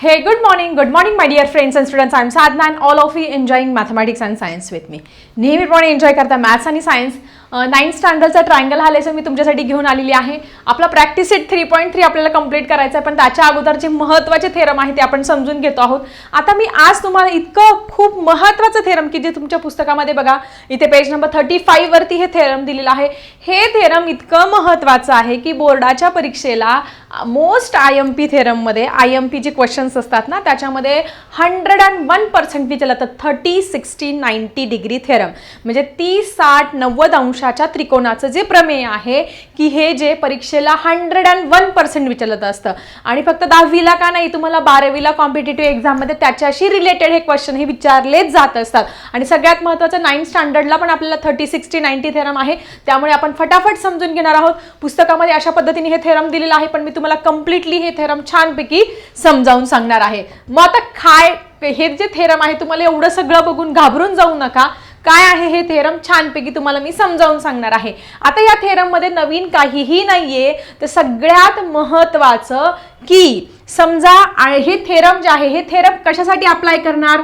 Hey, good morning, good morning, my dear friends and students. I'm Sadhna and all of you enjoying mathematics and science with me. नेहमीप्रमाणे enjoy करता maths आणि science ninth स्टँडर्डचा triangle हा lesson मी तुमच्यासाठी घेऊन आलेली आहे. आपला practice set three point three आपल्याला कंप्लीट करायचा आहे पण त्याच्या अगोदर जे महत्त्वाचे थेरम आहे ते आपण समजून घेतो आहोत. आता मी आज तुम्हाला इतकं खूप महत्त्वाचं थेरम की जे तुमच्या पुस्तकामध्ये बघा इथे पेज नंबर थर्टी फाईव्हवरती हे थेरम दिलेलं आहे. हे थेरम इतकं महत्त्वाचं आहे की बोर्डाच्या परीक्षेला मोस्ट आय एम पी थेरममध्ये आय एम पी जे क्वेश्चन्स असतात ना त्याच्यामध्ये हंड्रेड अँड वन पर्सेंट विचारलं तर thirty sixty ninety degree theorem म्हणजे तीस साठ नव्वद अंश अंशाच्या त्रिकोणाचं जे प्रमेय आहे की हे जे परीक्षेला हंड्रेड अँड वन पर्सेंट विचारलं असतं. आणि फक्त दहावीला का नाही तुम्हाला बारावीला कॉम्पिटेटिव्ह एक्झाममध्ये त्याच्याशी रिलेटेड हे क्वेश्चन हे विचारलेच जात असतात. आणि सगळ्यात महत्त्वाचं नाईन्थ स्टँडर्डला पण आपल्याला थर्टी सिक्स्टी नाईन्टी थेरम आहे. त्यामुळे आपण फटाफट समजून घेणार आहोत. पुस्तकामध्ये अशा पद्धतीने हे थेरम दिलेलं आहे पण मी तुम्हाला कम्प्लिटली हे थेरम छानपैकी समजावून सांगणार आहे. मग आता काय हे जे थेरम आहे तुम्हाला एवढं सगळं बघून घाबरून जाऊ नका. काय आहे हे थेरम छानपैकी तुम्हाला मी समजावून सांगणार आहे. आता या थेरममध्ये नवीन काहीही नाहीये तर सगळ्यात महत्वाचं की समजा हे थेरम जे आहे हे थेरम कशासाठी अप्लाय करणार?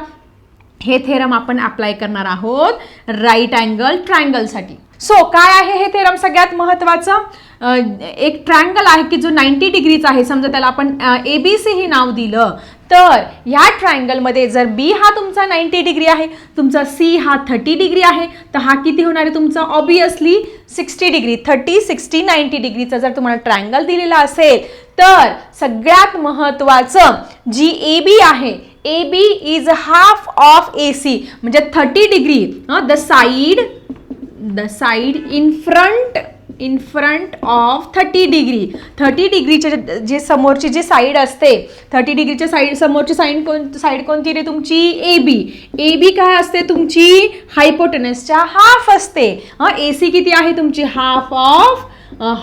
हे थेरम आपण अप्लाय करणार आहोत राईट अँगल ट्रायंगलसाठी सो काय आहे हे थेरम सगळ्यात महत्वाचं? एक ट्रायंगल आहे की जो नाईन्टी डिग्रीचा आहे. समजा त्याला आपण ए बी सी हे नाव दिलं. तर ह्या ट्रायंगलमध्ये जर बी हा तुमचा नाईन्टी डिग्री आहे तुमचा सी हा थर्टी डिग्री आहे तर हा किती होणार आहे तुमचा? Obviously sixty degree thirty sixty ninety डिग्रीचा जर तुम्हाला ट्रायंगल दिलेला असेल तर सगळ्यात महत्त्वाचं जी ए बी आहे A B is half of A C म्हणजे thirty degree the side the side in front in front of thirty degree thirty डिग्रीचे जे समोरची जी साईड असते थर्टी डिग्रीच्या साईड समोरची साईड कोण साईड कोणती रे तुमची? ए बी ए बी काय असते तुमची? हायपोटनसच्या हाफ असते. हां ए सी किती आहे तुमची? Half of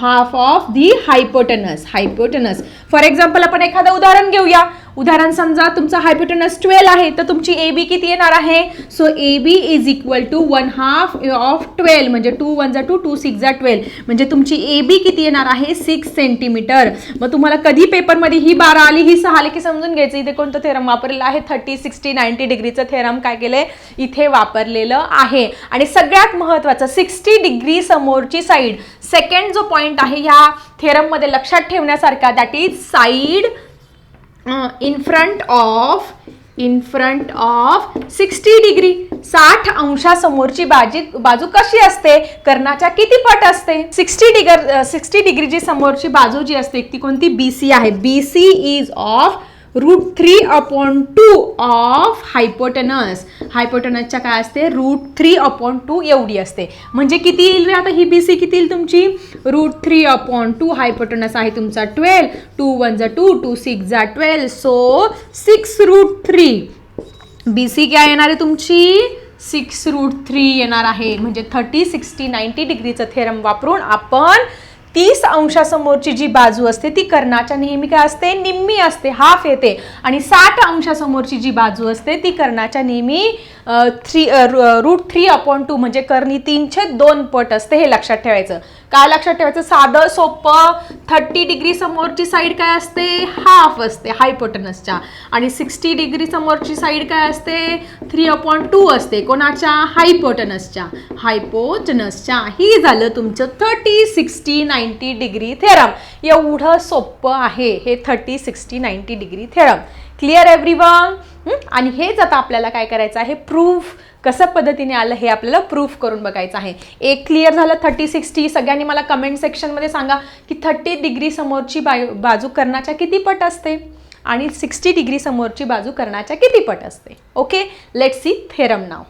half of the hypotenuse hypotenuse for example आपण एखादं उदाहरण घेऊया. उदाहरण समजा तुमचा हायपोटनस ट्वेल्व आहे तर तुमची ए बी किती येणार आहे? So A B is equal to one half of twelve म्हणजे टू वन जा टू टू सिक्स जा ट्वेल्व म्हणजे तुमची ए बी किती येणार आहे? सिक्स सेंटीमीटर मग तुम्हाला कधी पेपरमध्ये ही बारा आली ही सहा आली की समजून घ्यायचं इथे कोणतं थेरम वापरलेलं आहे? थर्टी सिक्स्टी नाईन्टी डिग्रीचं थेरम काय केलंय? इथे वापरलेलं आहे. आणि सगळ्यात महत्त्वाचं सिक्स्टी डिग्री समोरची साईड सेकंड जो पॉईंट आहे ह्या थेरममध्ये लक्षात ठेवण्यासारखा that is side in front of in front of sixty degree साठ अंशासमोरची बाजी बाजू कशी असते? कर्णाच्या किती पट असते? सिक्स्टी डिगर सिक्स्टी डिग्री जी समोरची बाजू जी असते ती कोणती? बी सी आहे. B C is of root three upon two of hypotenuse. हायपोटनसच्या काय असते? रूट थ्री अपॉन टू एवढी असते. म्हणजे किती येईल रे आता ही बी सी किती येईल तुमची? Root three upon two hypotenuse आहे तुमचा ट्वेल्व. टू वन जा टू टू सिक्स जा twelve. So six root three. B C काय येणार आहे तुमची? सिक्स रूट थ्री येणार आहे. म्हणजे थर्टी सिक्स्टी नाईन्टी डिग्रीचं थेरम वापरून आपण तीस अंशासमोरची जी बाजू असते ती कर्णाच्या नेहमी काय असते? निम्मी असते हाफ येते. आणि साठ अंशासमोरची जी बाजू असते ती कर्णाच्या नेहमी three root three upon two म्हणजे करणी तीनशे दोन पट असते हे लक्षात ठेवायचं. काय लक्षात ठेवायचं? साधं सोपं थर्टी डिग्री समोरची साईड काय असते? हाफ असते हायपोटनसच्या आणि सिक्स्टी डिग्री समोरची साईड काय असते? थ्री अपॉन टू असते. कोणाच्या? हायपोटनसच्या हायपोटनसच्या ही झालं तुमचं thirty sixty ninety degree theorem एवढं सोपं आहे हे thirty sixty ninety degree theorem clear every आणि हेच आता आपल्याला काय करायचं आहे? प्रूफ कसं पद्धतीने आलं हे आपल्याला प्रूफ करून बघायचं आहे. एक क्लिअर झालं थर्टी सिक्स्टी सगळ्यांनी मला कमेंट सेक्शनमध्ये सांगा की थर्टी डिग्री समोरची बाय बाजू कर्णाच्या किती पट असते? आणि सिक्स्टी डिग्री समोरची बाजू कर्णाच्या किती पट असते? ओके लेट सी थेरम नाव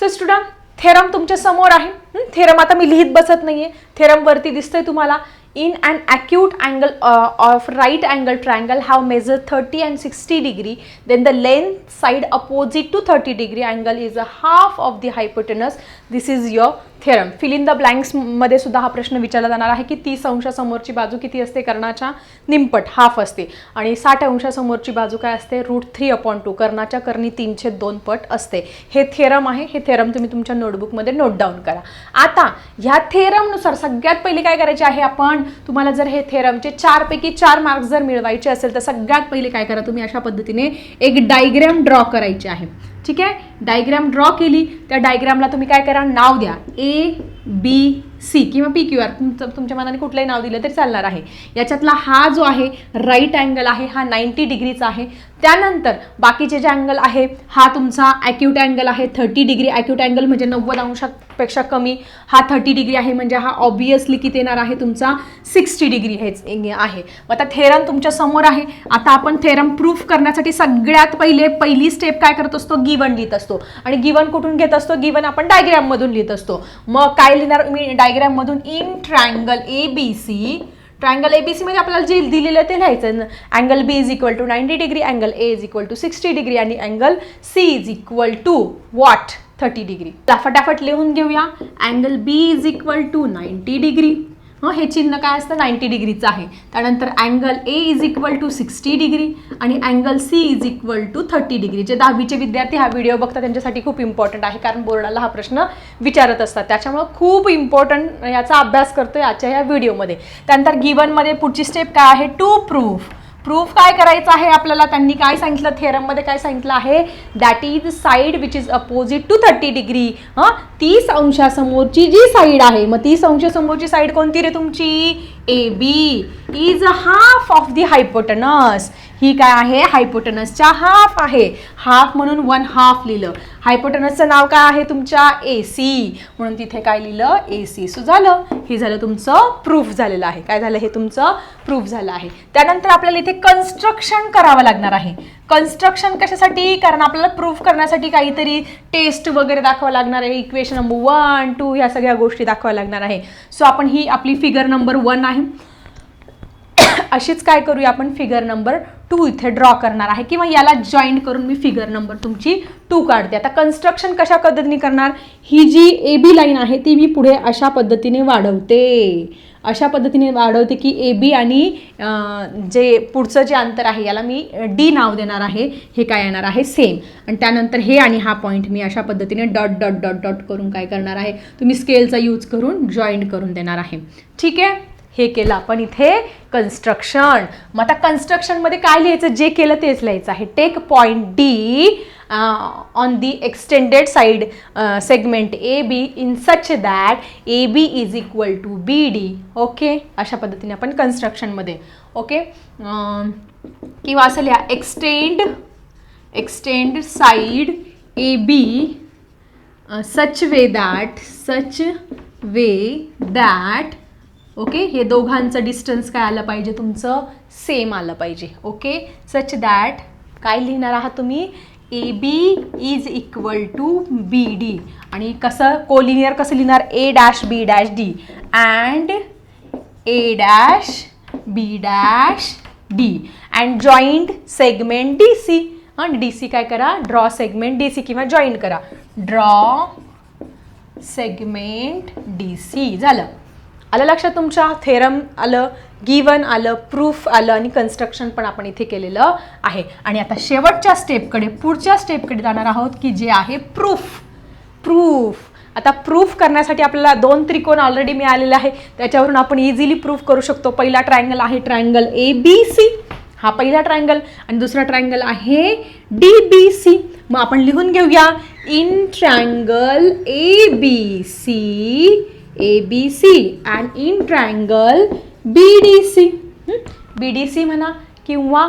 सो स्टुडंट थेरम तुमच्यासमोर आहे. थेरम आता मी लिहित बसत नाहीये. थेरम वरती दिसतंय तुम्हाला. In an acute angle uh, of right angle triangle have measured 30 and 60 degree then the length side opposite to 30 degree angle is a half of the hypotenuse this is your theorem fill in the ब्लँक्समध्ये मध्ये सुद्धा हा प्रश्न विचारला जाणार आहे की तीस अंशासमोरची बाजू किती असते? कर्णाच्या निमपट हाफ असते. आणि साठ अंशासमोरची बाजू काय असते? रूट थ्री अपॉन टू कर्णाच्या कर्णी तीनशे दोन पट असते. हे थेरम आहे. हे थेरम तुम्ही तुमच्या नोटबुकमध्ये नोट डाऊन करा. आता ह्या थेरमनुसार सगळ्यात पहिले काय करायचे आहे आपण? तुम्हाला जर हे थेरमचे चारपैकी चार मार्क्स जर मिळवायचे असेल तर सगळ्यात पहिले काय करा तुम्ही? अशा पद्धतीने एक डायग्रॅम ड्रॉ करायची आहे. ठीक आहे? डायग्रॅम ड्रॉ केली. त्या डायग्रॅमला तुम्ही काय करा? नाव द्या. ए बी सी किंवा पी क्यू आर तुमचं तुमच्या मनाने कुठलंही नाव दिलं तरी चालणार आहे. याच्यातला हा जो आहे राईट अँगल आहे हा नाईंटी डिग्रीचा आहे. त्यानंतर बाकीचे जे अँगल आहे हा तुमचा ॲक्यूट अँगल आहे थर्टी डिग्री ॲक्यूट अँगल म्हणजे नव्वद अंशापेक्षा कमी. हा थर्टी डिग्री आहे म्हणजे हा ऑब्वियसली किती येणार आहे तुमचा सिक्स्टी डिग्री हेच आहे. मग आता थेरम तुमच्यासमोर आहे. आता आपण थेरम प्रूफ करण्यासाठी सगळ्यात पहिले पहिली स्टेप काय करत असतो? गिवन लिहित असतो. आणि गिवन कुठून घेत असतो? गिवन आपण डायग्रॅममधून लिहित असतो. मग काय लिहिणार? मी डायग्रॅममधून in triangle A B C triangle A B सीमध्ये आपल्याला जे दिलेलं ते लिहायचं. Angle B is equal to ninety degree angle A is equal to sixty degree आणि angle C is equal to what thirty degree फटाफट लिहून घेऊया. Angle B is equal to ninety degree हं हे चिन्ह काय असतं? नाईंटी डिग्रीचं आहे. त्यानंतर angle A is equal to sixty degree आणि angle C is equal to thirty degree. जे दहावीचे विद्यार्थी हा व्हिडिओ बघतात त्यांच्यासाठी खूप इम्पॉर्टंट आहे. कारण बोर्डाला हा प्रश्न विचारत असतात. त्याच्यामुळं खूप इम्पॉर्टंट याचा अभ्यास करतोय आजच्या या व्हिडिओमध्ये. त्यानंतर गिवनमध्ये पुढची स्टेप काय आहे? टू प्रूफ प्रूफ काय करायचं आहे आपल्याला? त्यांनी काय सांगितलं? थेरममध्ये काय सांगितलं आहे? That is side which is opposite to thirty degree हां? तीस अंशासमोरची जी साईड आहे मग तीस अंशासमोरची साईड कोणती रे तुमची? A B is a half of the hypotenuse ही काय आहे? हायपोटनसच्या हाफ आहे. हाफ म्हणून वन हाफ लिहिलं. हायपोटनसचं नाव काय आहे तुमच्या? ए सी म्हणून तिथे काय लिहिलं? ए सी सो झालं. हे झालं तुमचं प्रूफ झालेलं आहे. काय झालं? हे तुमचं प्रूफ झालं आहे. त्यानंतर आपल्याला इथे कन्स्ट्रक्शन करावं लागणार आहे. कन्स्ट्रक्शन कशासाठी? कारण आपल्याला प्रूफ करण्यासाठी काहीतरी टेस्ट वगैरे दाखवावं लागणार आहे. इक्वेशन नंबर वन टू ह्या सगळ्या गोष्टी दाखवाव्या लागणार आहे. सो आपण ही आपली फिगर नंबर वन आहे. अशीच काय करूया आपण फिगर नंबर टू इथे ड्रॉ करणार आहे. किंवा याला जॉईन करून मी फिगर नंबर तुमची टू काढते. आता कन्स्ट्रक्शन कशा पद्धतीने करणार? ही जी ए बी लाईन आहे ती मी पुढे अशा पद्धतीने वाढवते. अशा पद्धतीने वाढवते की ए बी आणि जे पुढचं जे अंतर आहे याला मी डी नाव देणार आहे. हे काय येणार आहे? सेम आणि त्यानंतर हे आणि हा पॉईंट मी अशा पद्धतीने डॉट डॉट डॉट डॉट करून काय करणार आहे? तुम्ही स्केलचा यूज करून जॉईंट करून देणार आहे. ठीक आहे? हे केलं. आपण इथे कन्स्ट्रक्शन मग आता कन्स्ट्रक्शनमध्ये काय लिहायचं? जे केलं तेच लिहायचं आहे. Take point D on the extended side segment A B in such that A B is equal to B D okay अशा पद्धतीने आपण कन्स्ट्रक्शनमध्ये ओके um, किंवा असं लिहा. Extend extend side A B such way that such way that okay हे दोघांचं distance काय आलं पाहिजे? तुमचं सेम आलं पाहिजे. ओके सच दॅट काय लिहिणार आहात तुम्ही? A B is equal to B D आणि कसं कोलिनियर कसं लिहिणार? A dash B dash D and A dash B dash D and joint segment D C हां डी सी काय करा? ड्रॉ सेगमेंट डी सी किंवा जॉईंट करा. Draw segment D C झालं. आलं लक्षात तुमच्या? थेरम आलं गिवन आलं प्रूफ आलं आणि कन्स्ट्रक्शन पण आपण इथे केलेलं आहे. आणि आता शेवटच्या स्टेपकडे पुढच्या स्टेपकडे जाणार आहोत की जे आहे प्रूफ प्रूफ आता प्रूफ करण्यासाठी आपल्याला दोन त्रिकोण ऑलरेडी मिळालेले आहे. त्याच्यावरून आपण इझिली प्रूफ करू शकतो. पहिला ट्रायंगल आहे ट्रायंगल ए बी सी हा पहिला ट्रायंगल आणि दुसरा ट्रायंगल आहे डी बी सी मग आपण लिहून घेऊया. In triangle A B C A B C and in triangle B D C B D C म्हणा किंवा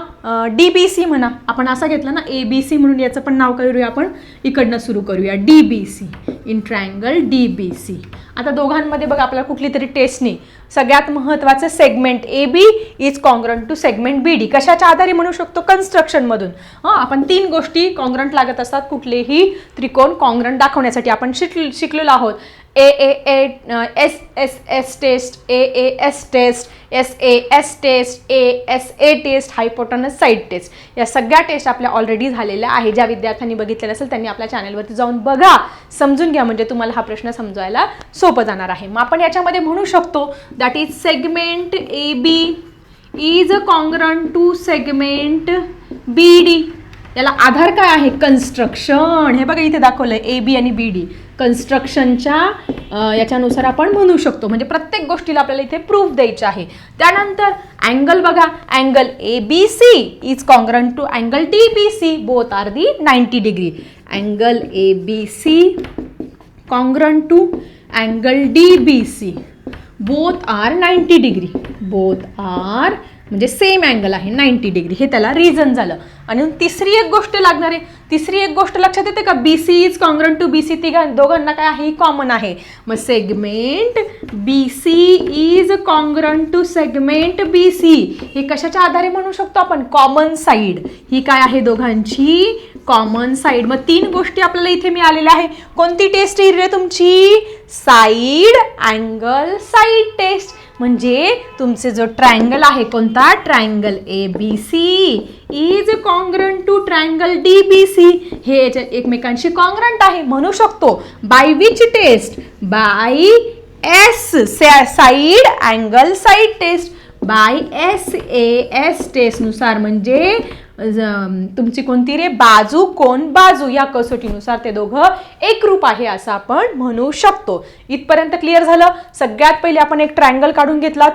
डी बी सी म्हणा. आपण असं घेतलं ना ए बी सी म्हणून याचं पण नाव करूया आपण. इकडनं सुरू करूया. D B C in triangle D B C आता दोघांमध्ये बघा आपल्याला कुठली तरी टेस्ट नाही सगळ्यात महत्त्वाचं segment A B is congruent to segment B D कशाच्या आधारे म्हणू शकतो? कन्स्ट्रक्शनमधून हां आपण तीन गोष्टी कॉन्ग्रंट लागत असतात. कुठलेही त्रिकोण कॉन्ग्रंट दाखवण्यासाठी आपण शिक शिकलेलो आहोत. A A A S S S test A A S test S A S test A S A test hypotenuse side test या सगळ्या टेस्ट आपल्या ऑलरेडी झालेल्या आहे ज्या विद्यार्थ्यांनी बघितलेलं असेल त्यांनी आपल्या चॅनलवरती जाऊन बघा. समजून घ्या म्हणजे तुम्हाला हा प्रश्न समजायला सोपं जाणार आहे. मग आपण याच्यामध्ये म्हणू शकतो that is segment A B is a congruent to segment B D याला आधार काय आहे? कन्स्ट्रक्शन हे बघा इथे दाखवलं ए बी आणि बी डी कन्स्ट्रक्शनच्या याच्यानुसार आपण म्हणू शकतो. म्हणजे प्रत्येक गोष्टीला आपल्याला इथे प्रूफ द्यायचे आहे. त्यानंतर अँगल बघा. Angle A B C is congruent to angle D B C both are the ninety degree angle A B C congruent to angle D B C both are ninety degree both are म्हणजे same angle आहे ninety degree हे त्याला reason झालं. आणि तिसरी एक गोष्ट लागणार आहे. तिसरी एक गोष्ट लक्षात येते का? B C is congruent to B C तिघा दोघांना काय आहे? कॉमन आहे. मग segment B C is congruent to segment B C हे कशाच्या आधारे म्हणू शकतो आपण? कॉमन साईड ही काय आहे दोघांची? कॉमन साईड मग तीन गोष्टी आपल्याला इथे मिळालेल्या आहे. कोणती टेस्ट येईल रे तुमची? साईड अँगल साईड टेस्ट म्हणजे तुमचे जो ट्रायंगल आहे कोणता? Triangle A B C is congruent to triangle D B C हे याच्या एकमेकांशी कॉन्ग्रंट आहे म्हणू शकतो. By which test by S side angle side test by S A S टेस्टनुसार म्हणजे तुमची कोणती रे? बाजू कोण बाजू? या कसोटीनुसार ते दोघं एकरूप आहे असं आपण म्हणू शकतो. इथपर्यंत क्लिअर झालं? सगळ्यात पहिले आपण एक ट्रायंगल काढून घेतलात.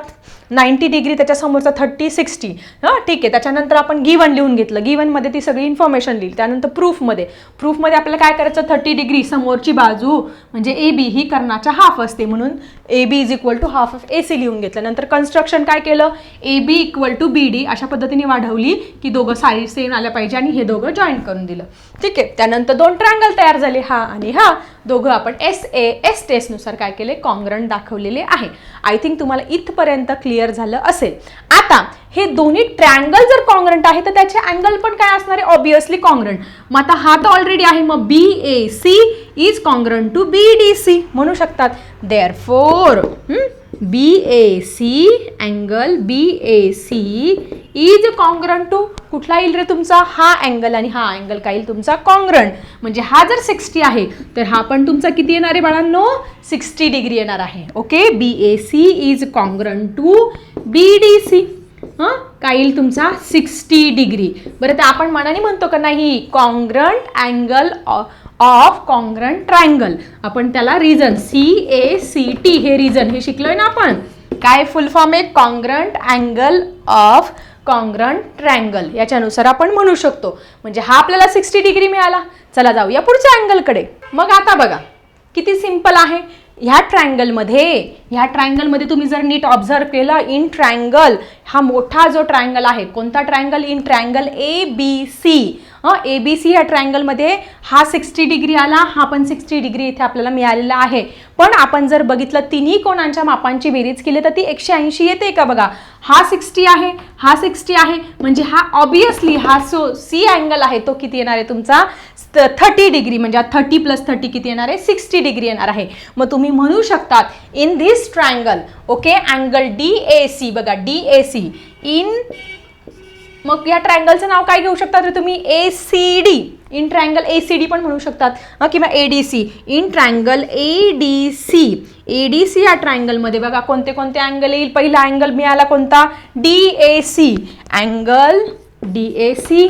नाईन्टी डिग्री त्याच्यासमोरचा थर्टी सिक्स्टी. हां ठीक आहे. त्याच्यानंतर आपण गिवन लिहून घेतलं. गिवनमध्ये ती सगळी इन्फॉर्मेशन लिहिली. त्यानंतर प्रूफमध्ये. प्रूफमध्ये आपल्याला काय करायचं? थर्टी डिग्री समोरची बाजू म्हणजे ए बी ही कर्णाच्या हाफ असते म्हणून A B is equal to half of A C लिहून घेतलं. नंतर कन्स्ट्रक्शन काय केलं? A B equal to B D अशा पद्धतीने वाढवली की दोघं सारी सेम आल्या पाहिजे आणि हे दोघं जॉईन करून दिलं. ठीक आहे. त्यानंतर दोन ट्रँगल तयार झाले. हा आणि हा. दोघं आपण एस ए एस टेस्टनुसार काय केले? कॉंग्रंट दाखवलेले आहे. आय थिंक तुम्हाला इथपर्यंत क्लिअर झालं असेल. आता हे दोन्ही ट्रँगल जर कॉंग्रंट आहे तर त्याचे अँगल पण काय असणार आहे? ऑब्विसली कॉंग्रंट मग आता हा तर ऑलरेडी आहे. मग B A C is congruent to B D C म्हणू शकतात. Therefore B A C angle B A C is congruent to कुठला येईल रे तुमचा? हा अँगल आणि हा अँगल काय येईल तुमचा? कॉंग्रंट म्हणजे हा जर सिक्स्टी आहे तर हा पण तुमचा किती येणार आहे बाळांनो? सिक्स्टी डिग्री येणार आहे. Okay B A C is congruent to B D C हां? काय येईल तुमचा? सिक्स्टी डिग्री बरं तर आपण मनाने म्हणतो का नाही? Congruent angle of congruent triangle. आपण त्याला reason C A C T हे रिजन हे शिकलोय ना आपण? काय फुल फॉर्म आहे? Congruent angle of congruent triangle याच्यानुसार आपण म्हणू शकतो. म्हणजे हा आपल्याला सिक्स्टी डिग्री मिळाला. चला जाऊया पुढच्या अँगलकडे मग आता बघा. किती सिंपल आहे? ह्या ट्रँगलमध्ये ह्या ट्रँगलमध्ये तुम्ही जर नीट ऑब्झर्व केलं इन ट्रायंगल हा मोठा जो ट्रायंगल आहे कोणता triangle in triangle A B C A B C या ट्रायंगलमध्ये हा सिक्स्टी डिग्री आला हा पण सिक्स्टी डिग्री इथे आपल्याला मिळालेला आहे. पण आपण जर बघितलं तिन्ही कोणांच्या मापांची बेरीज केली तर ती एकशे ऐंशी येते का बघा? हा सिक्स्टी आहे हा सिक्स्टी आहे म्हणजे हा ऑबियसली हा सो सी अँगल आहे तो किती येणार आहे तुमचा? थर्टी डिग्री म्हणजे थर्टी प्लस थर्टी किती येणार आहे? सिक्स्टी डिग्री येणार आहे. मग तुम्ही म्हणू शकतात in this triangle okay angle D A C बघा डी ए सी इन मग या ट्रायंगलचं नाव काय घेऊ शकता? तर तुम्ही A C D in triangle A C D पण म्हणू शकतात. किंवा A D C in triangle A D C A D C या ट्रायंगलमध्ये बघा कोणते कोणते अँगल येईल. पहिला अँगल मिळाला कोणता? D A C angle D A C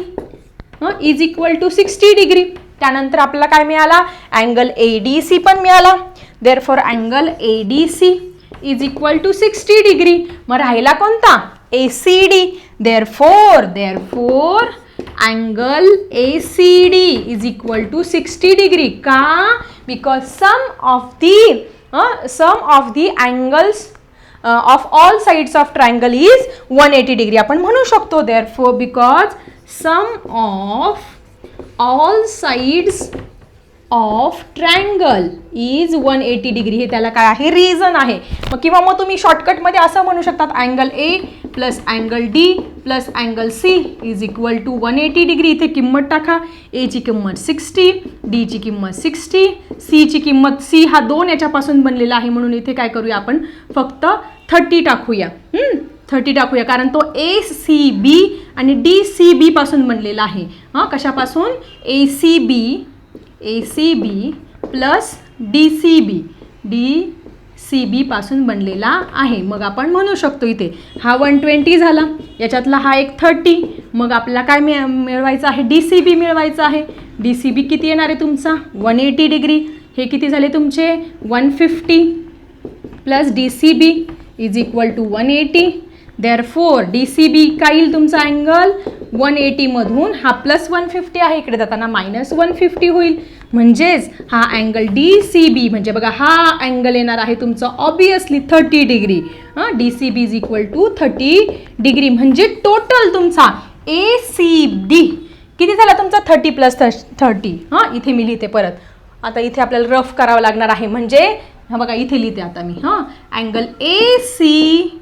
is equal to sixty degree त्यानंतर आपल्याला काय मिळाला? अँगल ए डी सी पण मिळाला. Therefore angle A D C is equal to sixty degree मग राहिला कोणता? A C D therefore therefore angle A C D is equal to sixty degree का because sum of the sum of the angles of all sides of triangle is one eighty degree आपण म्हणू शकतो therefore because sum of all sides of triangle is one eighty degree. हे त्याला काय आहे? Reason आहे. मग किंवा मग तुम्ही शॉर्टकटमध्ये असं म्हणू शकतात angle A plus angle D plus angle C is equal to one eighty degree इथे किंमत टाका. एची किंमत सिक्स्टी डीची किंमत सिक्स्टी सीची किंमत सी हा दोन याच्यापासून बनलेला आहे म्हणून इथे काय करूया आपण? फक्त थर्टी टाकूया. थर्टी टाकूया. कारण तो ए सी बी आणि डी सी बीपासून बनलेला आहे. हां कशापासून? A C B A C B plus D C B D C बीपासून बनलेला आहे. मग आपण म्हणू शकतो इथे हा वन ट्वेंटी झाला. याच्यातला हा एक थर्टी मग आपल्याला काय मिळ मिळवायचं आहे? डी सी बी मिळवायचं आहे. डी सी बी किती येणार आहे तुमचा? वन एटी डिग्री हे किती झाले तुमचे? One fifty plus D C B is equal to one eighty therefore D C B काय येईल तुमचा अँगल वन एटीमधून हा प्लस वन फिफ्टी आहे. इकडे जाताना मायनस वन फिफ्टी होईल. म्हणजेच हा अँगल डी सी बी म्हणजे बघा हा अँगल येणार आहे म्हणजे तुमचा ऑबियसली थर्टी डिग्री हां D C B is equal to thirty degree म्हणजे टोटल तुमचा ए सी डी किती झाला तुमचा? थर्टी प्लस थर्टी हां इथे मी लिहिते परत. आता इथे आपल्याला रफ करावं लागणार आहे. म्हणजे हा बघा इथे लिहिते आता मी. हां अँगल ए सी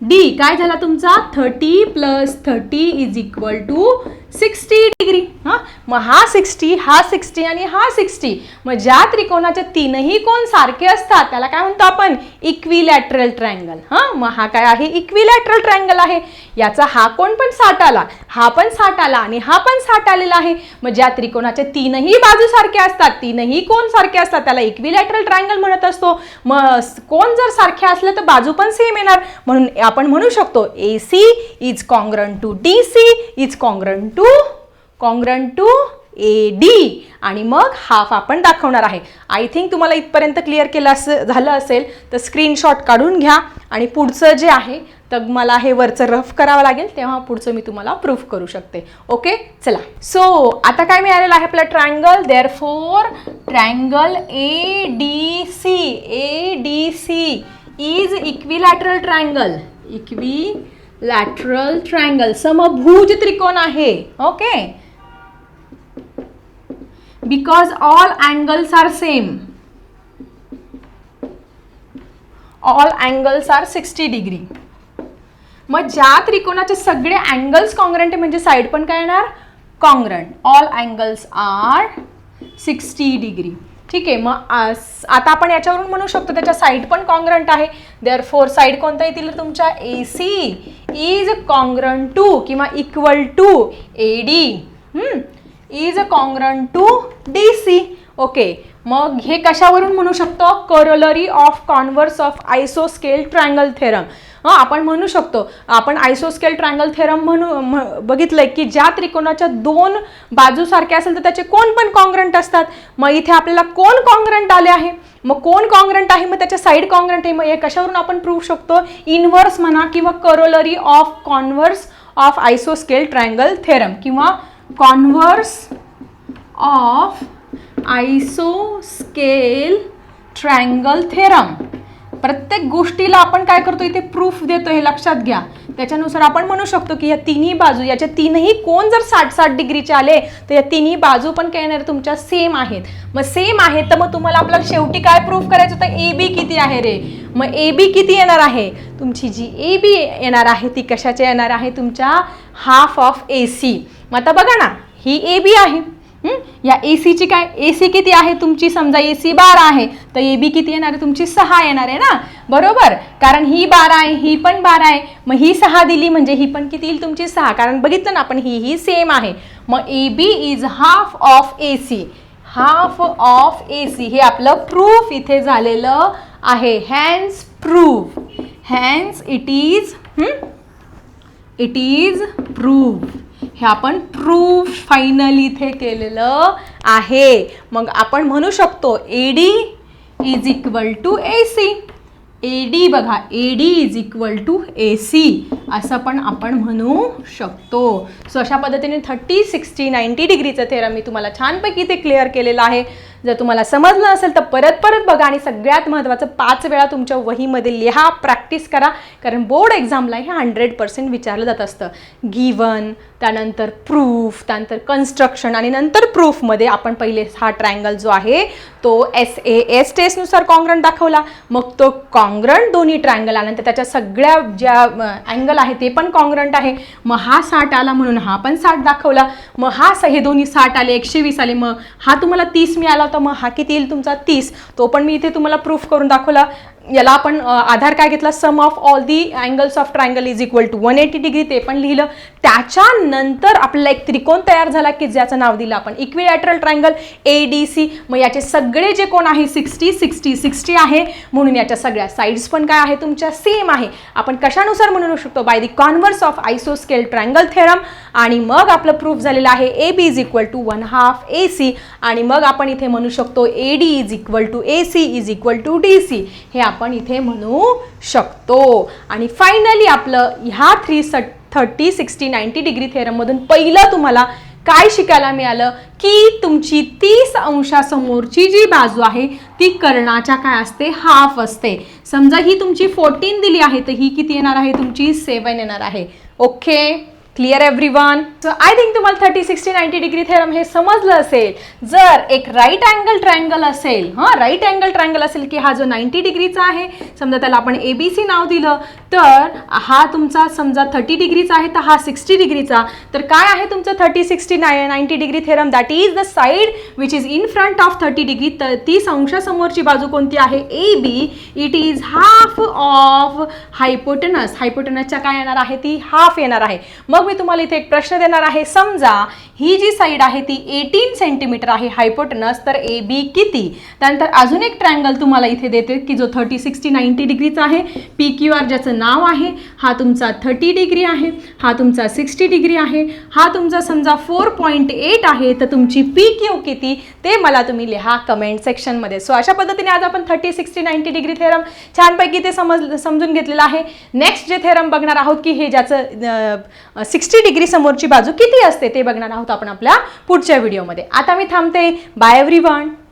डी. काय झाला तुमचा? Thirty plus thirty is equal to sixty degree. हां? मग हा सिक्स्टी हा सिक्स्टी आणि हा सिक्स्टी. मग ज्या त्रिकोणाचे तीनही कोण सारखे असतात त्याला काय म्हणतो आपण? इक्विलॅटरल ट्रायंगल हां? मग हा काय आहे? इक्विलॅटरल ट्रायंगल आहे. याचा हा कोण पण साठ आला हा पण साठ आला आणि हा पण साठ आलेला आहे. मग ज्या त्रिकोणाचे तीनही बाजू सारखे असतात तीनही कोण सारखे असतात त्याला इक्विलॅटरल ट्रायंगल म्हणत असतो. मग कोण जर सारखे असले तर बाजू पण सेम येणार. म्हणून आपण म्हणू शकतो A C is congruent to D C is congruent to congruent to A D आणि मग हाफ आपण दाखवणार आहे. आय थिंक तुम्हाला इथपर्यंत क्लिअर केलं असं झालं असेल तर स्क्रीनशॉट काढून घ्या. आणि पुढचं जे आहे तर मला हे वरचं रफ करावं लागेल तेव्हा पुढचं मी तुम्हाला प्रूफ करू शकते. ओके चला. सो आता काय मिळालेलं आहे आपलं triangle therefore triangle A D C A D C is equilateral triangle equilateral triangle समभुज त्रिकोण आहे. Okay because all angles are same all angles are sixty degree मग ज्या त्रिकोणाचे सगळे अँगल्स कॉंग्रंट म्हणजे साईड पण काय येणार? Congruent all angles are sixty degree ठीक आहे मग आता आपण याच्यावरून म्हणू शकतो त्याच्या साईड पण कॉंग्रंट आहे. देअर फोर साईड कोणत्या येतील तुमच्या? A C is congruent to किंवा equal to A D is a congruent to D C okay मग हे कशावरून म्हणू शकतो? कोरोलरी ऑफ कॉन्व्हर्स ऑफ आयसोस्केल ट्रायंगल थेरम हां आपण म्हणू शकतो. आपण आयसोस्केल ट्रायंगल थेरम म्हणू बघितलंय की ज्या त्रिकोणाच्या दोन बाजू सारख्या असेल तर त्याचे कोण पण कॉंग्रंट असतात. मग इथे आपल्याला कोण कॉंग्रंट आले आहे? मग कोण कॉंग्रंट आहे? मग त्याच्या साईड कॉंग्रंट आहे. मग हे कशावरून आपण प्रूव्ह शकतो? इनव्हर्स म्हणा किंवा करोलरी ऑफ कॉन्व्हर्स ऑफ आयसोस्केल ट्रायंगल थेरम किंवा कॉन्व्हर्स ऑफ आयसोस्केल ट्रायंगल थेरम प्रत्येक गोष्टीला आपण काय करतो इथे प्रूफ देतो हे लक्षात घ्या. त्याच्यानुसार आपण म्हणू शकतो की या तिन्ही बाजू याच्या तीनही कोण जर साठ साठ डिग्रीचे आले तर या तिन्ही बाजू पण काय येणार तुमच्या सेम आहेत. मग सेम आहेत तर मग तुम्हाला आपल्याला शेवटी काय प्रूफ करायचं होतं ए बी किती आहे रे? मग ए बी किती येणार आहे? तुमची जी ए बी येणार आहे ती कशाची येणार आहे? तुमच्या हाफ ऑफ ए सी मग आता बघा ना ही ए बी आहे. या ए सीची काय? ए सी किती आहे तुमची? समजा ए सी बारा आहे. तर ए बी किती येणार आहे? तुमची सहा येणार आहे ना? बरोबर? कारण ही बारा आहे ही पण बारा आहे. मग ही सहा दिली म्हणजे ही पण किती येईल तुमची? सहा. कारण बघितलं ना आपण ही ही सेम आहे. मग A B is half of A C half of A C हे आपलं प्रूफ इथे झालेलं आहे. Hence proof hence it is it is proof हे आपण ट्रू फायनल इथे केलेलं आहे. मग आपण म्हणू शकतो A D is equal to A C A D बघा A D is equal to A C असं पण आपण म्हणू शकतो. सो अशा पद्धतीने थर्टी सिक्स्टी नाईन्टी डिग्रीचं थेरम मी तुम्हाला छानपैकी ते क्लिअर केलेलं आहे. जर तुम्हाला समजलं असेल तर परत परत बघा आणि सगळ्यात महत्त्वाचं पाच वेळा तुमच्या वहीमध्ये लिहा प्रॅक्टिस करा. कारण बोर्ड एक्झामला हे हंड्रेड पर्सेंट विचारलं जात असतं. गिवन त्यानंतर प्रूफ त्यानंतर कन्स्ट्रक्शन आणि नंतर प्रूफमध्ये आपण पहिले हा ट्रायंगल जो आहे तो एस ए एस टेस्टनुसार कॉंग्रंट दाखवला. मग तो कॉंग्रंट दोन्ही ट्रायंगल आल्यानंतर त्याच्या सगळ्या ज्या अँगल आहे ते पण कॉंग्रंट आहे. मग हा साठ आला म्हणून हा पण साठ दाखवला. मग हा स- हे दोन्ही साठ आले एकशे वीस आले. मग हा तुम्हाला तीस मिळाला होता मग हा किती येईल तुमचा? तीस. तो पण मी इथे तुम्हाला प्रूफ करून दाखवला. याला आपण आधार काय घेतला? Sum of all the angles of triangle is equal to one eighty degree ते पण लिहिलं. त्याच्यानंतर आपल्याला एक त्रिकोण तयार झाला की ज्याचं नाव दिलं आपण. Equilateral triangle A D C मग याचे सगळे जे कोण आहे? सिक्स्टी सिक्स्टी सिक्स्टी आहे. म्हणून याच्या सगळ्या साईड्स पण काय आहे? तुमच्या सेम आहे. आपण कशानुसार म्हणू शकतो? बाय दी कॉन्व्हर्स ऑफ आयसोस्केल ट्रायंगल थेरम आणि मग आपलं प्रूफ झालेलं आहे. A B is equal to one half A C आणि मग आपण इथे म्हणू शकतो A D is equal to A C is equal to D C हे आपण इथे म्हणू शकतो. आणि फायनली आपलं ह्या थ्री स थर्टी सिक्स्टी नाईन्टी डिग्री थेरममधून पहिलं तुम्हाला काय शिकायला मिळालं? की तुमची तीस अंशासमोरची जी बाजू आहे ती कर्णाच्या काय असते? हाफ असते. समजा ही तुमची फोर्टीन दिली आहे तर ही किती येणार आहे? तुमची सेवन येणार आहे. Okay clear everyone so I think तुम्हाला thirty sixty ninety degree theorem हे समजलं असेल. जर एक राईट अँगल ट्रायंगल असेल हां राईट अँगल ट्रायंगल असेल की हा जो नाईन्टी डिग्रीचा आहे समजा त्याला आपण ए बी सी नाव दिलं तर हा तुमचा समजा थर्टी डिग्रीचा आहे तर हा सिक्स्टी डिग्रीचा तर काय आहे तुमचं थर्टी सिक्स्टी नाय ninety degree theorem that is the side which is in front of thirty degree तर तीस अंशासमोरची बाजू कोणती आहे? A B it is half of hypotenuse हायपोटनसच्या काय येणार आहे? ती हाफ येणार आहे. मग मी तुम्हाला इथे एक प्रश्न देणार आहे. समजा ही जी साईड आहे ती एटीन सेंटीमीटर आहे हायपोटनस तर ए बी किती? त्यानंतर अजून एक ट्रँगल तुम्हाला इथे देते की जो थर्टी सिक्स्टी नाईन्टी डिग्रीचा आहे. पी क्यू आर ज्याचं नाव आहे हा तुमचा थर्टी डिग्री आहे हा तुमचा सिक्स्टी डिग्री आहे हा तुमचा समजा फोर पॉईंट एट आहे तर तुमची पी क्यू किती? ते मला तुम्ही लिहा कमेंट सेक्शनमध्ये सो अशा पद्धतीने आज आपण thirty sixty ninety degree theorem छानपैकी ते समज समजून घेतलेलं आहे. नेक्स्ट जे थेरम बघणार आहोत की हे ज्याचं सिक्स्टी डिग्री समोरची बाजू किती असते ते बघणार आहोत आपण आपल्या पुढच्या व्हिडिओमध्ये. आता मी थांबते. Bye every one